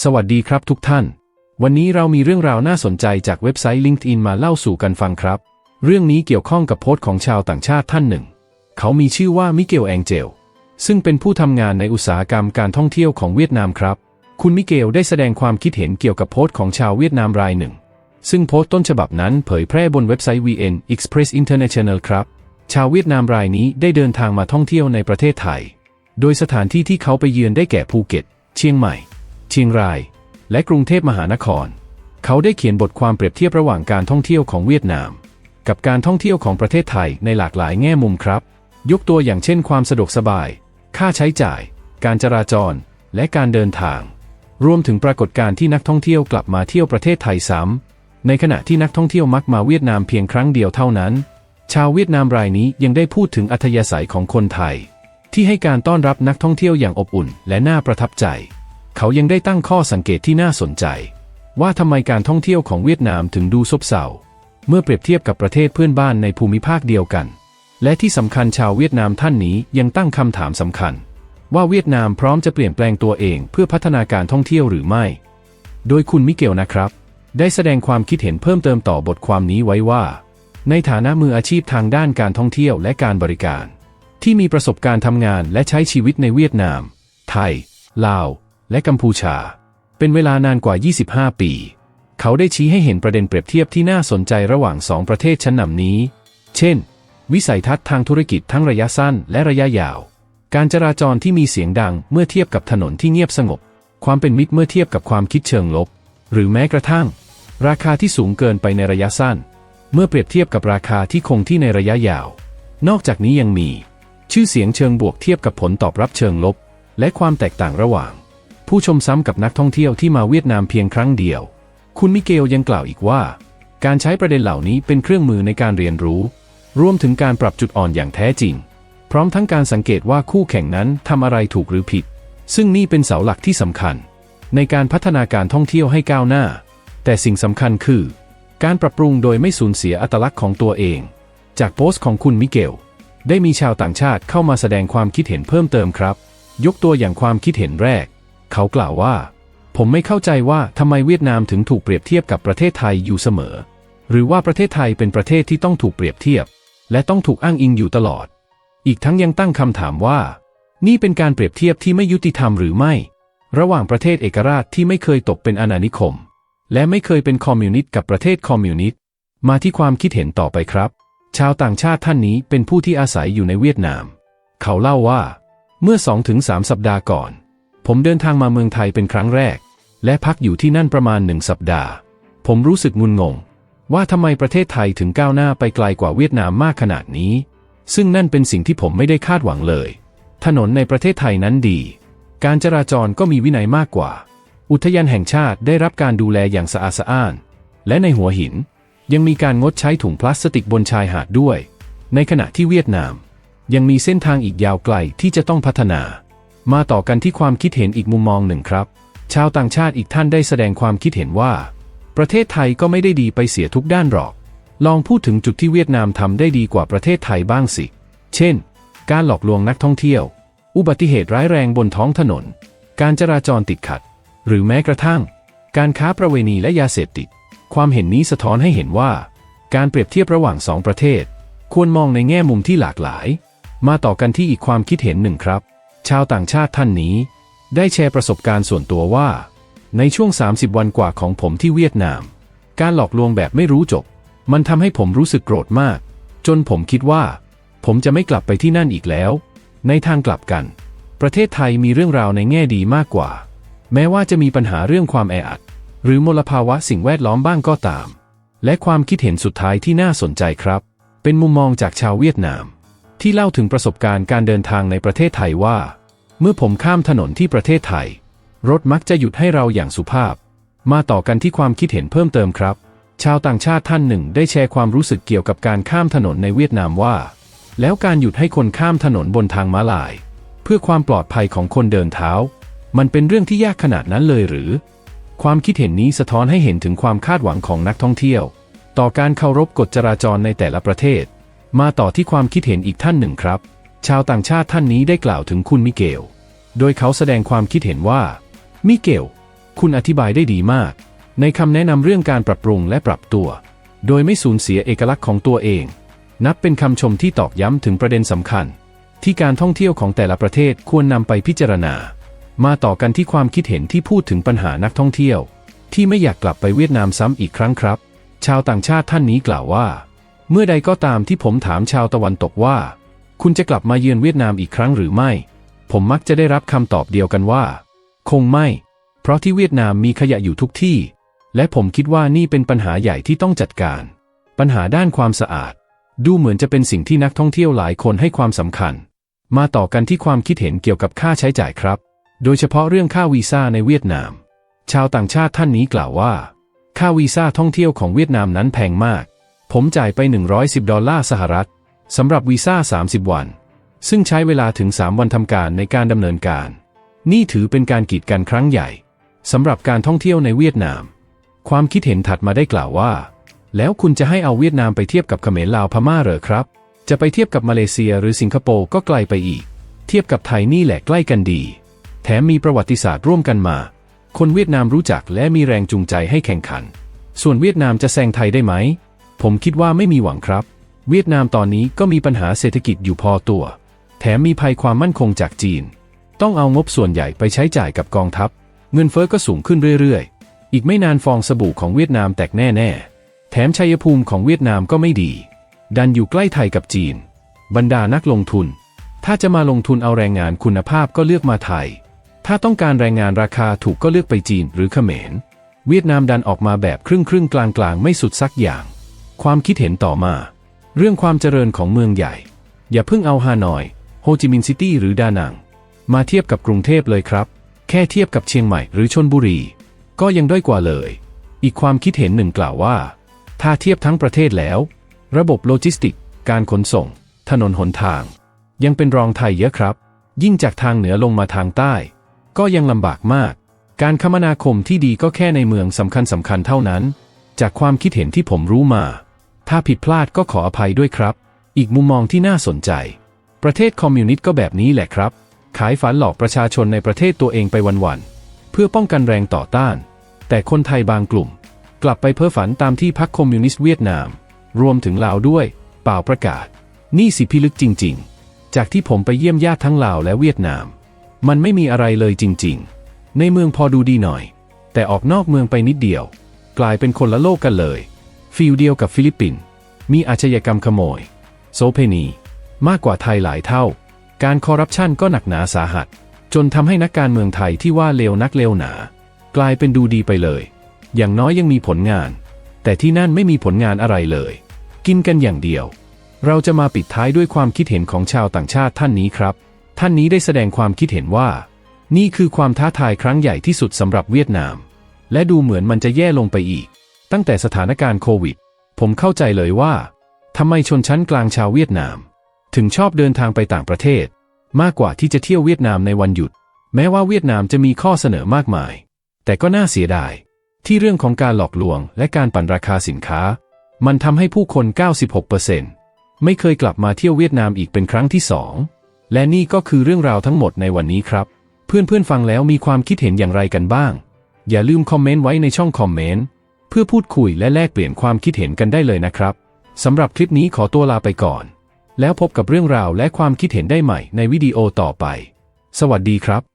สวัสดีครับทุกท่าน วันนี้เรามีเรื่องราวน่าสนใจจากเว็บไซต์ LinkedIn มาเล่าสู่กันฟังครับ เรื่องนี้เกี่ยวข้องกับโพสต์ของชาวต่างชาติท่านหนึ่ง เขามีชื่อว่ามิเกลแองเจล ซึ่งเป็นผู้ทำงานในอุตสาหกรรมการท่องเที่ยวของเวียดนามครับ คุณมิเกลได้แสดงความคิดเห็นเกี่ยวกับโพสต์ของชาวเวียดนามรายหนึ่ง ซึ่งโพสต์ต้นฉบับนั้นเผยแพร่บนเว็บไซต์ VN Express International ครับ ชาวเวียดนามรายนี้ได้เดินทางมาท่องเที่ยวในประเทศไทย โดยสถานที่ที่เขาไปเยือนได้แก่ภูเก็ต เชียงใหม่ เชียงราย และกรุงเทพมหานคร เขาได้เขียนบทความเปรียบเทียบระหว่างการท่องเที่ยวของเวียดนาม กับการท่องเที่ยวของประเทศไทยในหลากหลายแง่มุมครับ ยกตัวอย่างเช่น ความสะดวกสบาย ค่าใช้จ่าย การจราจร และการเดินทาง รวมถึงปรากฏการณ์ที่นักท่องเที่ยวกลับมาเที่ยวประเทศไทยซ้ำในขณะที่นักท่องเที่ยวมักมาเวียดนามเพียงครั้งเดียวเท่านั้น ชาวเวียดนามรายนี้ยังได้พูดถึงอัธยาศัยของคนไทยที่ให้การต้อนรับนักท่องเที่ยวอย่างอบอุ่นและน่าประทับใจ เขายังได้ตั้งข้อสังเกตที่น่าสนใจ ว่าทำไมการท่องเที่ยวของเวียดนามถึงดูซบเซาเมื่อเปรียบเทียบกับประเทศเพื่อนบ้านในภูมิภาคเดียวกัน และที่สำคัญชาวเวียดนามท่านนี้ยังตั้งคำถามสำคัญ ว่าเวียดนามพร้อมจะเปลี่ยนแปลงตัวเองเพื่อพัฒนาการท่องเที่ยวหรือไม่ โดยคุณมิเกลนะครับ ได้แสดงความคิดเห็นเพิ่มเติมต่อบทความนี้ไว้ว่า ในฐานะมืออาชีพทางด้านการท่องเที่ยวและการบริการ ที่มีประสบการณ์ทำงานและใช้ชีวิตในเวียดนาม ไทย ลาว และกัมพูชา เป็นเวลานานกว่า 25 ปี เขาได้ชี้ให้เห็นประเด็นเปรียบเทียบที่น่าสนใจระหว่างสองประเทศชั้นนำนี้ เช่น วิสัยทัศน์ทางธุรกิจทั้งระยะสั้นและระยะยาว การจราจรที่มีเสียงดังเมื่อเทียบกับถนนที่เงียบสงบ ความเป็นมิตรเมื่อเทียบกับความคิดเชิงลบ หรือแม้กระทั่ง ราคาที่สูงเกินไปในระยะสั้น เมื่อเปรียบเทียบกับราคาที่คงที่ในระยะยาว นอกจากนี้ยังมี ชื่อเสียงเชิงบวกเทียบกับผลตอบรับเชิงลบ และความแตกต่างระหว่าง ผู้ชมซ้ำกับนักท่องเที่ยวที่มาเวียดนามเพียงครั้งเดียว คุณมิเกลยังกล่าวอีกว่า การใช้ประเด็นเหล่านี้เป็นเครื่องมือในการเรียนรู้ รวมถึงการปรับจุดอ่อนอย่างแท้จริง พร้อมทั้งการสังเกตว่าคู่แข่งนั้นทำอะไรถูกหรือผิด ซึ่งนี่เป็นเสาหลักที่สำคัญ ในการพัฒนาการท่องเที่ยวให้ก้าวหน้า แต่สิ่งสำคัญคือ การปรับปรุงโดยไม่สูญเสียอัตลักษณ์ของตัวเอง จากโพสต์ของคุณมิเกลได้มีชาวต่างชาติเข้ามาแสดงความคิดเห็นเพิ่มเติมครับ ยกตัวอย่างความคิดเห็นแรก เขากล่าวว่า ผมไม่เข้าใจว่าทำไมเวียดนามถึงถูกเปรียบเทียบกับประเทศไทยอยู่เสมอ หรือว่าประเทศไทยเป็นประเทศที่ต้องถูกเปรียบเทียบ และต้องถูกอ้างอิงอยู่ตลอด อีกทั้งยังตั้งคำถามว่า นี่เป็นการเปรียบเทียบที่ไม่ยุติธรรมหรือไม่ ระหว่างประเทศเอกราชที่ไม่เคยตกเป็นอาณานิคม และไม่เคยเป็นคอมมิวนิสต์กับประเทศคอมมิวนิสต์มาที่ความคิดเห็นต่อไปครับ ชาวต่างชาติท่านนี้เป็นผู้ที่อาศัยอยู่ในเวียดนาม เขาเล่าว่า เมื่อ 2-3 สัปดาห์ก่อน ผมเดินทางมาเมืองไทยเป็นครั้งแรก และพักอยู่ที่นั่นประมาณหนึ่งสัปดาห์ ผมรู้สึกงุนงง ว่าทำไมประเทศไทยถึงก้าวหน้าไปไกลกว่าเวียดนามมากขนาดนี้ ซึ่งนั่นเป็นสิ่งที่ผมไม่ได้คาดหวังเลย ถนนในประเทศไทยนั้นดี การจราจรก็มีวินัยมากกว่า อุทยานแห่งชาติได้รับการดูแลอย่างสะอาดสะอ้าน และในหัวหินยังมีการงดใช้ถุงพลาสติกบนชายหาดด้วย ในขณะที่เวียดนาม ยังมีเส้นทางอีกยาวไกลที่จะต้องพัฒนา มาต่อกันที่ความคิดเห็นอีกมุมมองหนึ่งครับ ชาวต่างชาติอีกท่านได้แสดงความคิดเห็นว่า ประเทศไทยก็ไม่ได้ดีไปเสียทุกด้านหรอก ลองพูดถึงจุดที่เวียดนามทำได้ดีกว่าประเทศไทยบ้างสิ เช่น การหลอกลวงนักท่องเที่ยว อุบัติเหตุร้ายแรงบนท้องถนน การจราจรติดขัด หรือแม้กระทั่ง การค้าประเวณีและยาเสพติด ความเห็นนี้สะท้อนให้เห็นว่า การเปรียบเทียบระหว่างสองประเทศ ควรมองในแง่มุมที่หลากหลาย มาต่อกันที่อีกความคิดเห็นหนึ่งครับ ชาวต่างชาติท่านนี้ ได้แชร์ประสบการณ์ส่วนตัวว่า ในช่วง 30 วันกว่าของผมที่เวียดนาม การหลอกลวงแบบไม่รู้จบ มันทำให้ผมรู้สึกโกรธมาก จนผมคิดว่า ผมจะไม่กลับไปที่นั่นอีกแล้ว ในทางกลับกัน ประเทศไทยมีเรื่องราวในแง่ดีมากกว่า แม้ว่าจะมีปัญหาเรื่องความแออัด หรือมลภาวะสิ่งแวดล้อมบ้างก็ตาม และความคิดเห็นสุดท้ายที่น่าสนใจครับ เป็นมุมมองจากชาวเวียดนามที่เล่าถึงประสบการณ์การเดินทางในประเทศไทยว่า เมื่อผมข้ามถนนที่ประเทศไทย รถมักจะหยุดให้เราอย่างสุภาพ มาต่อกันที่ความคิดเห็นเพิ่มเติมครับ ชาวต่างชาติท่านหนึ่งได้แชร์ความรู้สึกเกี่ยวกับการข้ามถนนในเวียดนามว่า แล้วการหยุดให้คนข้ามถนนบนทางม้าลาย เพื่อความปลอดภัยของคนเดินเท้า มันเป็นเรื่องที่ยากขนาดนั้นเลยหรือ ความคิดเห็นนี้สะท้อนให้เห็นถึงความคาดหวังของนักท่องเที่ยว ต่อการเคารพกฎจราจรในแต่ละประเทศ มาต่อที่ความคิดเห็นอีกท่านหนึ่งครับ ชาวต่างชาติท่านนี้ได้กล่าวถึงคุณมิเกล โดยเขาแสดงความคิดเห็นว่า มิเกล คุณอธิบายได้ดีมาก ในคำแนะนำเรื่องการปรับปรุงและปรับตัว โดยไม่สูญเสียเอกลักษณ์ของตัวเอง นับเป็นคำชมที่ตอกย้ำถึงประเด็นสำคัญ ที่การท่องเที่ยวของแต่ละประเทศควรนำไปพิจารณา มาต่อกันที่ความคิดเห็นที่พูดถึงปัญหานักท่องเที่ยว ที่ไม่อยากกลับไปเวียดนามซ้ำอีกครั้งครับ ชาวต่างชาติท่านนี้กล่าวว่า เมื่อใดก็ตามที่ผมถามชาวตะวันตกว่า คุณจะกลับมาเยือนเวียดนามอีกครั้งหรือไม่ ผมมักจะได้รับคำตอบเดียวกันว่า คงไม่ เพราะที่เวียดนามมีขยะอยู่ทุกที่ และผมคิดว่านี่เป็นปัญหาใหญ่ที่ต้องจัดการ ปัญหาด้านความสะอาด ดูเหมือนจะเป็นสิ่งที่นักท่องเที่ยวหลายคนให้ความสำคัญ มาต่อกันที่ความคิดเห็นเกี่ยวกับค่าใช้จ่ายครับ โดยเฉพาะเรื่องค่าวีซ่าในเวียดนาม ชาวต่างชาติท่านนี้กล่าวว่า ค่าวีซ่าท่องเที่ยวของเวียดนามนั้นแพงมาก ผมจ่ายไป 110 ดอลลาร์สหรัฐ สำหรับวีซ่า 30 วัน ซึ่งใช้เวลาถึง 3 วันทำการในการดำเนินการ นี่ถือเป็นการกีดกันครั้งใหญ่สำหรับการท่องเที่ยวในเวียดนาม ความคิดเห็นถัดมาได้กล่าวว่า แล้วคุณจะให้เอาเวียดนามไปเทียบกับเขมรลาวพม่าเหรอครับ จะไปเทียบกับมาเลเซียหรือสิงคโปร์ก็ไกลไปอีก เทียบกับไทยนี่แหละใกล้กันดี แถมมีประวัติศาสตร์ร่วมกันมา คนเวียดนามรู้จักและมีแรงจูงใจให้แข่งขัน ส่วนเวียดนามจะแซงไทยได้ไหม ผมคิดว่าไม่มีหวังครับ เวียดนามตอนนี้ก็มีปัญหาเศรษฐกิจอยู่พอตัว แถมมีภัยความมั่นคงจากจีน ต้องเอางบส่วนใหญ่ไปใช้จ่ายกับกองทัพ เงินเฟอ้อก็สูงขึ้นเรื่อยๆ อีกไม่นานฟองสบู่ของเวียดนามแตกแน่ๆ แถมชัยภูมิของเวียดนามก็ไม่ดี ดันอยู่ใกล้ไทยกับจีน บรรดานักลงทุน ถ้าจะมาลงทุนเอาแรงงานคุณภาพก็เลือกมาไทย ถ้าต้องการแรงงานราคาถูกก็เลือกไปจีนหรือเขมร เวียดนามดันออกมาแบบครึ่งครึ่งกลางกลางๆไม่สุดสักอย่าง ความคิดเห็นต่อมา เรื่องความเจริญของเมืองใหญ่ อย่าเพิ่งเอาฮานอย โฮจิมินห์ซิตี้หรือดานัง มาเทียบกับกรุงเทพเลยครับ แค่เทียบกับเชียงใหม่หรือชนบุรี ก็ยังด้อยกว่าเลย อีกความคิดเห็นหนึ่งกล่าวว่า ถ้าเทียบทั้งประเทศแล้ว ระบบโลจิสติก การขนส่ง ถนนหนทาง ยังเป็นรองไทยเยอะครับ ยิ่งจากทางเหนือลงมาทางใต้ ก็ยังลำบากมาก การคมนาคมที่ดีก็แค่ในเมืองสำคัญสำคัญเท่านั้น จากความคิดเห็นที่ผมรู้มา ถ้าผิดพลาดก็ขออภัยด้วยครับ อีกมุมมองที่น่าสนใจ ประเทศคอมมิวนิสต์ก็แบบนี้แหละครับ ขายฝันหลอกประชาชนในประเทศตัวเองไปวันๆ เพื่อป้องกันแรงต่อต้าน แต่คนไทยบางกลุ่ม กลับไปเพ้อฝันตามที่พรรคคอมมิวนิสต์เวียดนาม รวมถึงลาวด้วย เปล่าประกาศ นี่สิพิลึกจริง ๆ จากที่ผมไปเยี่ยมญาติทั้งลาวและเวียดนาม มันไม่มีอะไรเลยจริง ๆ ในเมืองพอดูดีหน่อย แต่ออกนอกเมืองไปนิดเดียว กลายเป็นคนละโลกกันเลย ฟิลเดียวกับฟิลิปปินส์มีอาชญากรรมขโมยโสเพณีมากกว่าไทยหลายเท่า การคอร์รัปชันก็หนักหนาสาหัส จนทำให้นักการเมืองไทยที่ว่าเลวนักเลวหนา กลายเป็นดูดีไปเลย อย่างน้อยยังมีผลงาน แต่ที่นั่นไม่มีผลงานอะไรเลย กินกันอย่างเดียว เราจะมาปิดท้ายด้วยความคิดเห็นของชาวต่างชาติท่านนี้ครับ ท่านนี้ได้แสดงความคิดเห็นว่า นี่คือความท้าทายครั้งใหญ่ที่สุดสำหรับเวียดนาม และดูเหมือนมันจะแย่ลงไปอีก ตั้งแต่สถานการณ์โควิด ผมเข้าใจเลยว่าทำไมชนชั้นกลางชาวเวียดนาม ถึงชอบเดินทางไปต่างประเทศ มากกว่าที่จะเที่ยวเวียดนามในวันหยุด แม้ว่าเวียดนามจะมีข้อเสนอมากมาย แต่ก็น่าเสียดาย ที่เรื่องของการหลอกลวงและการปั่นราคาสินค้า มันทำให้ผู้คน 96%ไม่เคยกลับมาเที่ยวเวียดนามอีกเป็นครั้งที่สองและนี่ก็คือเรื่องราวทั้งหมดในวันนี้ครับ เพื่อนๆฟังแล้วมีความคิดเห็นอย่างไรกันบ้าง อย่าลืมคอมเมนต์ไว้ในช่องคอมเมนต์ เพื่อพูดคุยและแลกเปลี่ยนความคิดเห็นกันได้เลยนะครับสำหรับคลิปนี้ขอตัวลาไปก่อน แล้วพบกับเรื่องราวและความคิดเห็นได้ใหม่ในวิดีโอต่อไป สวัสดีครับ